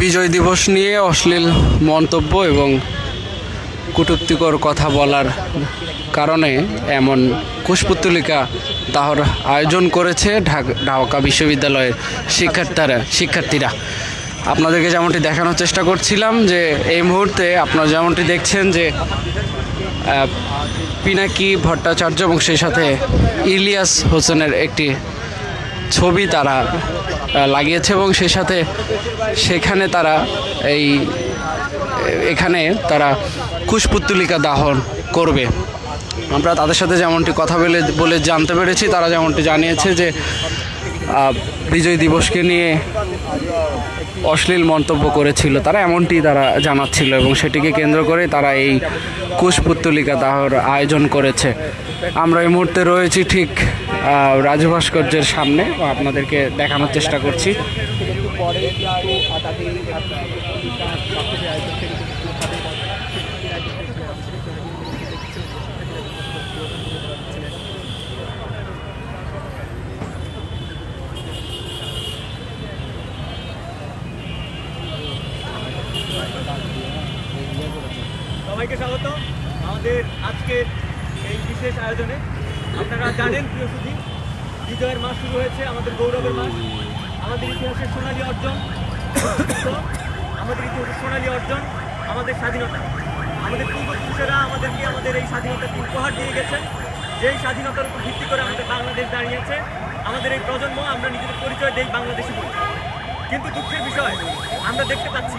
বিজয় দিবস নিয়ে অশ্লীল মন্তব্য এবং কটূক্তিকর কথা বলার কারণে এমন কুশপুত্তলিকা দাহর আয়োজন করেছে ঢাকা বিশ্ববিদ্যালয়ের শিক্ষার্থীরা শিক্ষার্থীরা। আপনাদেরকে যেমনটি দেখানোর চেষ্টা করছিলাম যে এই মুহূর্তে আপনারা যেমনটি দেখছেন যে পিনাকি ভট্টাচার্য এবং সেই সাথে ইলিয়াস হোসেনের একটি ছবি তারা লাগিয়েছে এবং সেই সাথে সেখানে তারা এই, এখানে তারা কুশপুত্তলিকা দাহন করবে। আমরা তাদের সাথে যেমনটি কথা বলে বলে জানতে পেরেছি, তারা যেমনটি জানিয়েছে যে বিজয় দিবসকে নিয়ে অশ্লীল মন্তব্য করেছিল, তারা এমনটি তারা জানাচ্ছিল এবং সেটিকে কেন্দ্র করে তারা এই কুশপুত্তলিকা দাহর আয়োজন করেছে। আমরা এই মুহূর্তে রয়েছি ঠিক রাজু ভাস্কর্যের সামনে আপনাদেরকে দেখানোর চেষ্টা করছি। সবাইকে স্বাগত আমাদের আজকের এই বিশেষ আয়োজনে আপনারা জানেন প্রিয় সুধী, বিজয়ের মাস শুরু হয়েছে, আমাদের গৌরবের মাস। আমাদের ইতিহাসের সোনালী অর্জন। আমাদের ইতিহাসের সোনালী অর্জন, আমাদের স্বাধীনতা। আমাদের পূর্বপুরুষেরা আমাদেরকে আমাদের এই স্বাধীনতাকে উপহার দিয়ে গেছেন। যেই স্বাধীনতার উপর ভিত্তি করে আমাদের বাংলাদেশ দাঁড়িয়েছে, আমাদের এই প্রজন্ম, আমরা নিজেদের পরিচয় দেই বাংলাদেশি বলে। কিন্তু দুঃখের বিষয়, আমরা দেখতে পাচ্ছি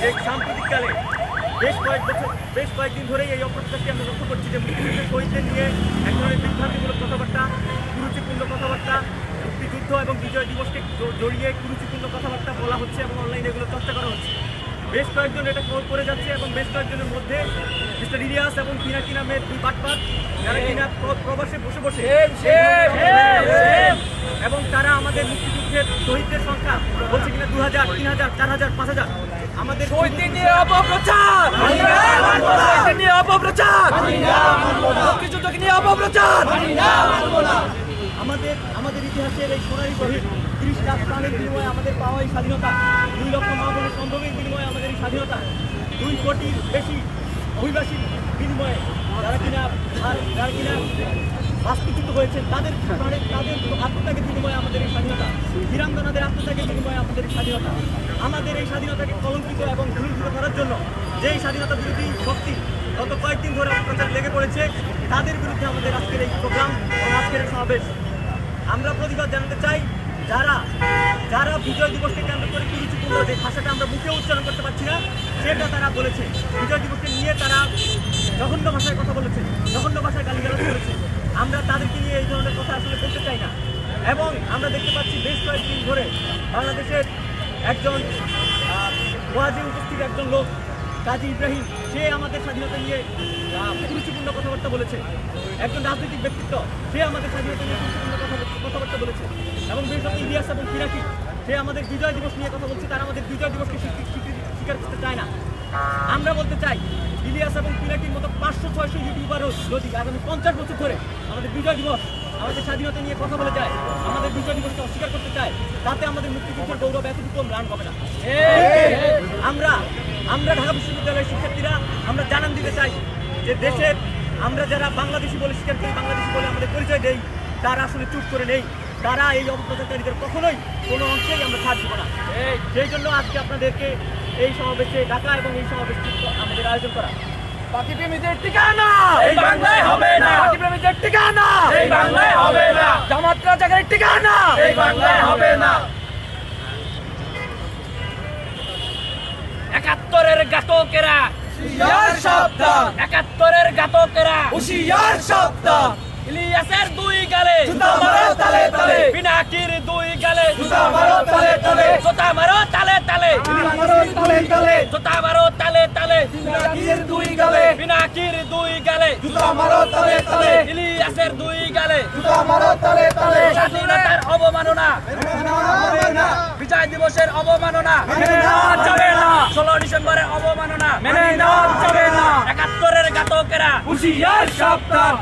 যে সাম্প্রতিককালে বেশ কয়েক বছর বেশ কয়েকদিন ধরেই এই অপরাধটাকে আমরা লক্ষ্য করছি যে মুক্তিযুদ্ধের শহীদদের নিয়ে এক ধরনের বিভ্রান্তিমূলক কথাবার্তা কুরুচিপূর্ণ কথাবার্তা মুক্তিযুদ্ধ এবং বিজয় দিবসকে জড়িয়ে কুরুচিপূর্ণ কথাবার্তা বলা হচ্ছে এবং অনলাইনে এগুলো চর্চা করা হচ্ছে। বেশ কয়েকজন এটা করে যাচ্ছে এবং বেশ কয়েকজনের মধ্যে মিস্টার ইলিয়াস এবং পিনাকি নামের দুই বাটপাত যারা কিনা প্র- প্রবাসে বসে বসে এবং তারা আমাদের মুক্তিযুদ্ধের শহীদদের সংখ্যা বলছে কিনা দু হাজার তিন হাজার চার হাজার পাঁচ হাজার। আমাদের অপপ্রচার! নিয়ে অপপ্রচার! মুক্তিযুদ্ধকে নিয়ে অপপ্রচার আমাদের আমাদের ইতিহাসের এই সোনালী শহীদ তিরিশ লাখ প্রাণের বিনিময়ে আমাদের পাওয়া এই স্বাধীনতা দুই লক্ষ মা বোনের সম্ভবের বিনিময়ে আমাদের এই স্বাধীনতা দুই কোটির বেশি অভিবাসীর বিনিময়ে যারা কিনা যারা কিনা বাস্তুচ্যুত হয়েছেন, তাদের তাদের আত্মত্যাগের বিনিময়ে আমাদের এই স্বাধীনতা। বীরাঙ্গনাদের আত্মত্যাগের বিনিময়ে আমাদের এই স্বাধীনতা। আমাদের এই স্বাধীনতাকে কলঙ্কিত এবং ভুলভূত করার জন্য যেই স্বাধীনতা বিরোধী শক্তি গত কয়েকদিন ধরে অপপ্রচার লেগে পড়েছে, তাদের বিরুদ্ধে আমাদের আজকের এই প্রোগ্রাম এবং আজকের এই সমাবেশ। আমরা প্রতিবাদ জানাতে চাই যারা যারা বিজয় দিবসকে কেন্দ্র করে কি কিছু কুরুচিপূর্ণ যে ভাষাটা আমরা মুখে উচ্চারণ করতে পারছি না, সেটা তারা বলেছে। বিজয় দিবসকে নিয়ে তারা জঘন্য ভাষায় কথা বলেছে, জঘন্য ভাষায় গালিগালাজ করেছে। আমরা তাদেরকে নিয়ে এই ধরনের কথা আসলে বলতে চাই না। এবং আমরা দেখতে পাচ্ছি বেশ কয়েকদিন ধরে বাংলাদেশের একজন ওয়াজে উপস্থিত একজন লোক কাজী ইব্রাহিম সে আমাদের স্বাধীনতা নিয়ে গুরুত্বপূর্ণ কথাবার্তা বলেছে। একজন রাজনৈতিক ব্যক্তিত্ব সে আমাদের স্বাধীনতা নিয়ে কথা- কথাবার্তা বলেছে। এবং বিশেষত ইলিয়াস এবং ফিরাকি সে আমাদের বিজয় দিবস নিয়ে কথা বলছে তারা আমাদের বিজয় দিবসকে স্বীকার করতে চায় না। আমরা বলতে চাই ইলিয়াস এবং পিনাকির মতো পাঁচশো ছয়শো ইউটিউবারও যদি আগামী পঞ্চাশ বছর ধরে আমাদের বিজয় দিবস আমাদের স্বাধীনতা নিয়ে কথা বলে যায় আমাদের বিজয় দিবসকে অস্বীকার করতে চায় তাতে আমাদের মুক্তিযুদ্ধের গৌরব এতটুকু ম্লান হবে না। আমরা আমরা ঢাকা বিশ্ববিদ্যালয়ের শিক্ষার্থীরা আমরা জানান দিতে চাই যে দেশের আমরা যারা বাংলাদেশি বলে স্বীকার করি বাংলাদেশি বলে আমাদের পরিচয় দেই তারা আসলে চুপ করে নেই। তারা এই অপপ্রচারকারীদের কখনোই কোনো অংশেই আমরা ছাড় দিব না। সেই জন্য আজকে আপনাদেরকে এই সমাবেশে ডাকা এবং এই সমাবেশ আমাদের আয়োজন করা। বাকি প্রেমীদের ঠিকানা! এই বাংলায় হবে না। প্রেমীদের ঠিকানা! এই বাংলায় হবে না। জামাত রাজাকারের ঠিকানা! এই বাংলায় হবে না। একাত্তরের হুঁশিয়ার সাবধান একাত্তরের ঘাতকেরা। হুশিয়ার সাবধান ইলিয়াসের দুই গালে। জুতা মারো তালে তালে। পিনাকির দুই গালে। জুতা মারো তালে তালে। জোতা মারো তালে তালে। মারো তালে তালে। জোতা মারো তালে তালে। পিনাকির দুই গালে। পিনাকির দুই গালে। জুতা মারো তালে তালে। ইলিয়াসের দুই গালে। জুতা মারো তালে তালে। স্বাধীনতার অবমাননা। বিজয় দিবসের অবমাননা। মেনে নেওয়া যাবে না। ষোলো ডিসেম্বরের অবমাননা। মেনে নেওয়া যাবে না। একাত্তরের ঘাতকেরা হুঁশিয়ার সাবধান।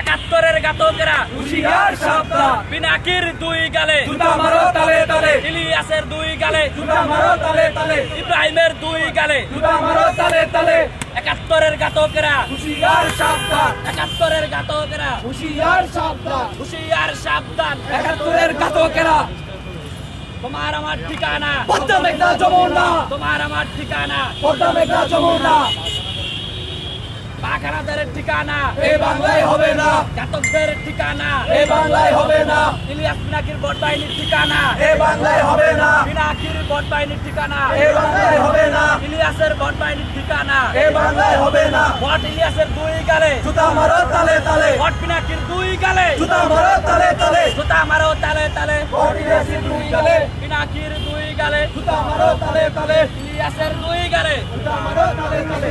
একাত্তরের ঘাতকেরা হুশিয়ার সাবধান। পিনাকির দুই গালে জুতা মারো তালে তালে। ইলিয়াসের দুই গালে জুতা মারো তালে তালে। ইব্রাহিমের দুই গালে। জুতা মারো তালে তালে। একাত্তরের ঘাতকেরা হুশিয়ার সাবধান। একাত্তরের ঘাতকেরা হুশিয়ার সাবধান। হুশিয়ার সাবধান। একাত্তরের ঘাতকেরা। তোমার আমার ঠিকানা। পদ্মা মেঘনা যমুনা। তোমার আমার ঠিকানা। পদ্মা মেঘনা যমুনা। বাঘারাদের ঠিকানা। এ বাংলায় হবে না। ঘাতকদের ঠিকানা। এ বাংলায় হবে না। ইলিয়াস পিনাকির বট বাহিনীর ঠিকানা। এ বাংলায় হবে না। পিনাকির বট বাহিনীর ঠিকানা। এ বাংলায় হবে না। ইলিয়াসের বট বাহিনীর ঠিকানা। এ বাংলায় হবে না। বট ইলিয়াসের দুই গালে। জুতা মারো তালে তালে। বট পিনাকির দুই গালে। জুতা মারো তালে তালে। জুতা মারো তালে তালে। ইলিয়াসের দুই গালে। পিনাকির দুই গালে। জুতা মারো তালে তালে। ইলিয়াসের দুই গালে। জুতা মারো তালে তালে।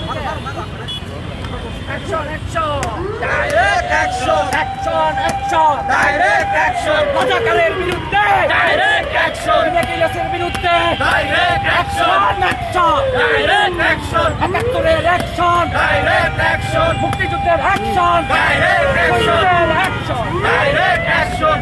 Action action direct action action action. Direct action রাজাকারের বিরুদ্ধে। ডাইরেক্ট অ্যাকশন ইলিয়াসের বিরুদ্ধে। Direct action action. Direct action একাত্তরের অ্যাকশন। ডাইরেক্ট অ্যাকশন মুক্তিযুদ্ধের action. Direct action! Action. Direct action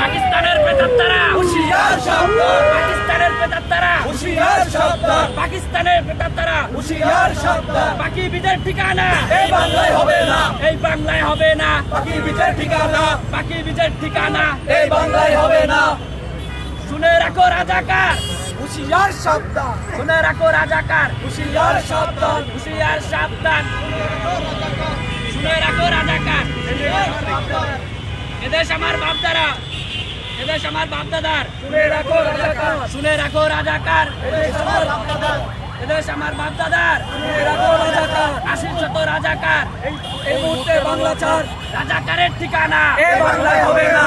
পাকিস্তানের প্রেতাত্তারা হুশিয়ার সাবধান পাকিস্তানের প্রেতাত্তারা হুশিয়ার সাবধান। পাকিস্তানের প্রেতাত্তারা হুশিয়ার সাবধান। বাকি বিদের ঠিকানা। এই বাংলায় হবে না। এই বাংলায় হবে না। বাকি বিচার ঠিকানা। বাকি বিদের ঠিকানা। এই বাংলায় হবে না। শুনে রাখো রাজাকার। হুশিয়ার সাবধান। শুনে রাখো রাজাকার। হুশিয়ার সাবধান। হুশিয়ার সাবধান। শুনে রাখো রাজাকার। এদেশ আমার বাপদারা। এদেশ আমার বাপদাদার। শুনে রাখো রাজাকার। শুনে রাখো রাজাকার। এদেশ আমার বাপদাদার। এদেশ আমার বাপদাদার। শুনে রাখো রাজাকার। আশির শত রাজাকার। এই মুহূর্তে বাংলা চার রাজাকারের ঠিকানা। এই বাংলায় হবে না।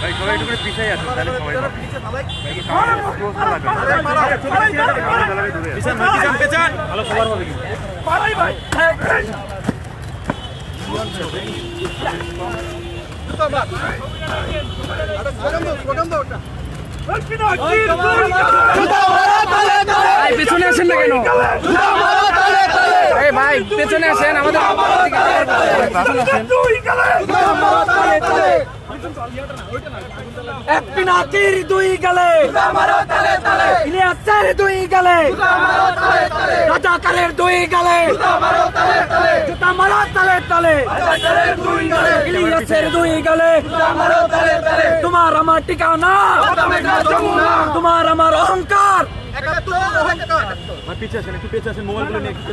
ভাই সবাই একটু করে পিছাই আসুন তাহলে সবাই ভালো খবর হবে কিন্তু। ভাই। পিছনে আসেন না কেন? ভাই পেছনে আসেন আমাদের আসেন। এক পিনাকির দুই গেলে। ইলিয়াসের দুই গেলে। রাজাকারের দুই গেলে। জুতা মারো তালে তালে। ইলিয়াসের দুই গেলে। তোমার আমার ঠিকানা। তোমার আমার অহংকার। পিছিয়ে একটু মোবাইলগুলো নিয়ে একটু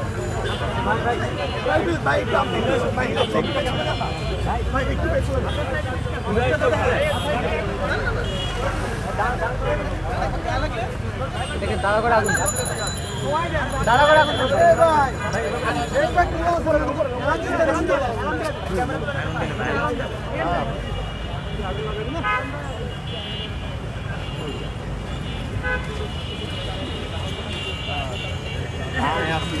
দাঁড়া করে আগুন দাঁড়া করে আগুন হ্যাঁ, Yeah.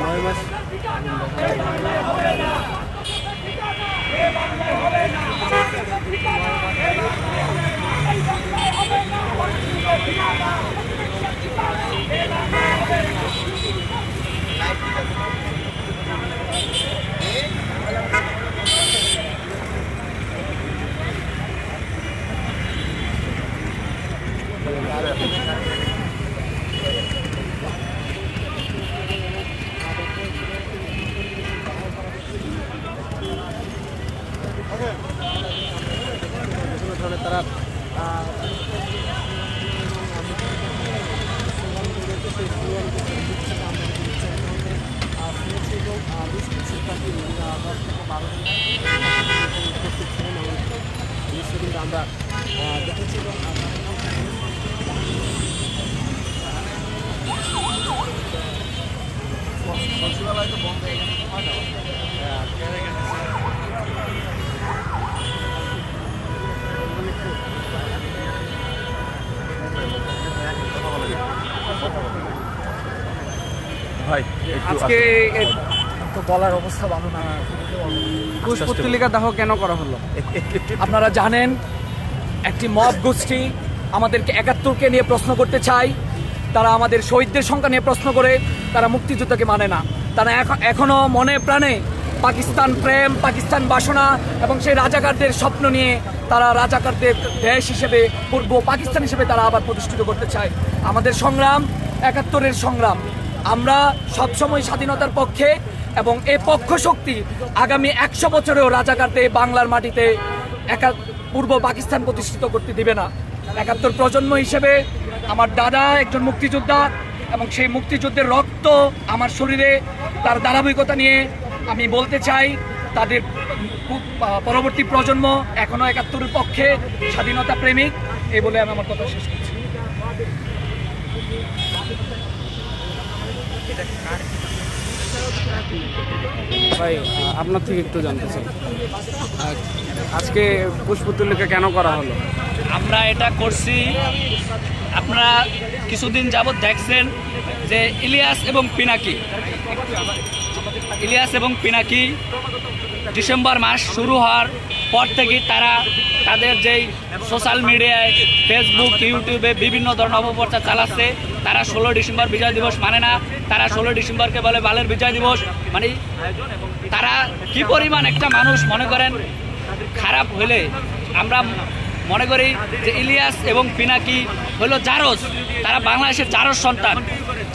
নয় মাস হবে না আজকে তো বলার অবস্থা ভালো না। কুশপুত্তলিকা দাহ কেন করা হলো? আপনারা জানেন একটি মব গোষ্ঠী আমাদেরকে একাত্তরকে নিয়ে প্রশ্ন করতে চায়। তারা আমাদের শহীদদের সংখ্যা নিয়ে প্রশ্ন করে তারা মুক্তিযুদ্ধকে মানে না। তারা এখন- এখনও মনে প্রাণে পাকিস্তান প্রেম পাকিস্তান বাসনা এবং সেই রাজাকারদের স্বপ্ন নিয়ে তারা রাজাকারদের দেশ হিসেবে পূর্ব পাকিস্তান হিসেবে তারা আবার প্রতিষ্ঠিত করতে চায়। আমাদের সংগ্রাম একাত্তরের সংগ্রাম। আমরা সবসময় স্বাধীনতার পক্ষে এবং এ পক্ষ শক্তি আগামী একশো বছরেও রাজাকারদের বাংলার মাটিতে একা পূর্ব পাকিস্তান প্রতিষ্ঠিত করতে দিবে না। একাত্তর প্রজন্ম হিসেবে আমার দাদা একজন মুক্তিযোদ্ধা এবং সেই মুক্তিযুদ্ধের রক্ত আমার শরীরে, তার ধারাবাহিকতা নিয়ে আমি বলতে চাই, তাদের পরবর্তী প্রজন্ম এখনও একাত্তরের পক্ষে স্বাধীনতা প্রেমিক এই বলে আমি আমার কথা শেষ করছি ভাই আপনার থেকে একটু জানতে চাই। আজকে কুশপুত্তলিকা কেন করা হলো? আমরা এটা করছি, আপনারা কিছুদিন যাবৎ দেখছেন যে ইলিয়াস এবং পিনাকি, ইলিয়াস এবং পিনাকি ডিসেম্বর মাস শুরু হওয়ার পর থেকে তারা তাদের যেই সোশ্যাল মিডিয়ায় ফেসবুক ইউটিউবে বিভিন্ন ধরনের অপপ্রচার চালাচ্ছে, তারা ষোলো ডিসেম্বর বিজয় দিবস মানে না তারা ষোলো ডিসেম্বরকে বলে বালের বিজয় দিবস। মানে তারা কি পরিমাণ একটা মানুষ মনে করেন খারাপ হলে, আমরা মনে করি যে ইলিয়াস এবং পিনাকি হলো জারস। তারা বাংলাদেশের জারস সন্তান।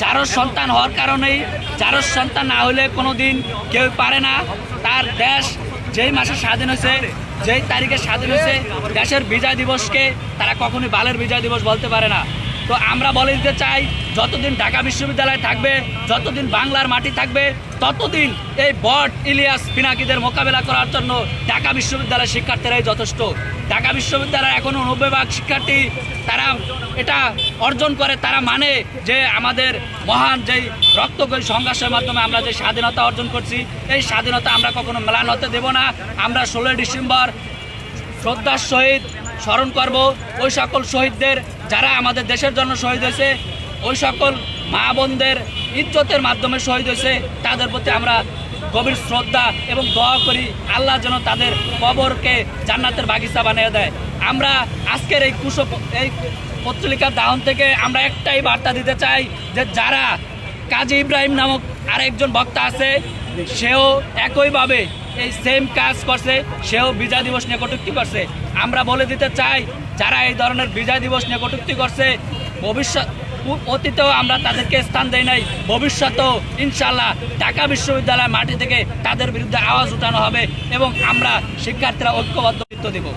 জারস সন্তান হওয়ার কারণেই জারস সন্তান না হলে কোনো দিন কেউ পারে না। তার দেশ যেই মাসে স্বাধীন হয়েছে, যেই তারিখে স্বাধীন হয়েছে, দেশের বিজয় দিবসকে তারা কখনোই বালের বিজয় দিবস বলতে পারে না। তো আমরা বলে দিতে চাই, যতদিন ঢাকা বিশ্ববিদ্যালয় থাকবে, যতদিন বাংলার মাটি থাকবে, ততদিন এই বট ইলিয়াস পিনাকিদের মোকাবেলা করার জন্য ঢাকা বিশ্ববিদ্যালয়ের শিক্ষার্থীরাই যথেষ্ট। ঢাকা বিশ্ববিদ্যালয়ের এখনও নব্বই ভাগ শিক্ষার্থী তারা এটা অর্জন করে, তারা মানে যে আমাদের মহান যেই রক্তকরী সংঘর্ষের মাধ্যমে আমরা যে স্বাধীনতা অর্জন করছি, এই স্বাধীনতা আমরা কখনো মেলান হতে দেব না। আমরা ষোলোই ডিসেম্বর শ্রদ্ধার সহিত স্মরণ করব। ওই সকল শহীদদের যারা আমাদের দেশের জন্য শহীদ হয়েছে, ওই সকল মা বোনদের ইজ্জতের মাধ্যমে শহীদ হয়েছে, তাদের প্রতি আমরা গভীর শ্রদ্ধা এবং দোয়া করি, আল্লাহ যেন তাদের কবরকে জান্নাতের বাগিচা বানিয়ে দেয়। আমরা আজকের এই কুশ এই পত্রিকার দাহন থেকে আমরা একটাই বার্তা দিতে চাই যে যারা কাজী ইব্রাহিম নামক আরেকজন বক্তা আছে, সেও একইভাবে এই সেম কাজ করছে, সেও বিজয় দিবস নিয়ে কটূক্তি করছে। আমরা বলে দিতে চাই যারা এই ধরনের বিজয় দিবস নিয়ে কটুক্তি করছে, ভবিষ্যৎ, অতীতেও আমরা তাদেরকে স্থান দেই নাই, ভবিষ্যতেও ইনশাল্লাহ ঢাকা বিশ্ববিদ্যালয়ের মাটি থেকে তাদের বিরুদ্ধে আওয়াজ উঠানো হবে এবং আমরা শিক্ষার্থীরা ঐক্যবদ্ধ দেব।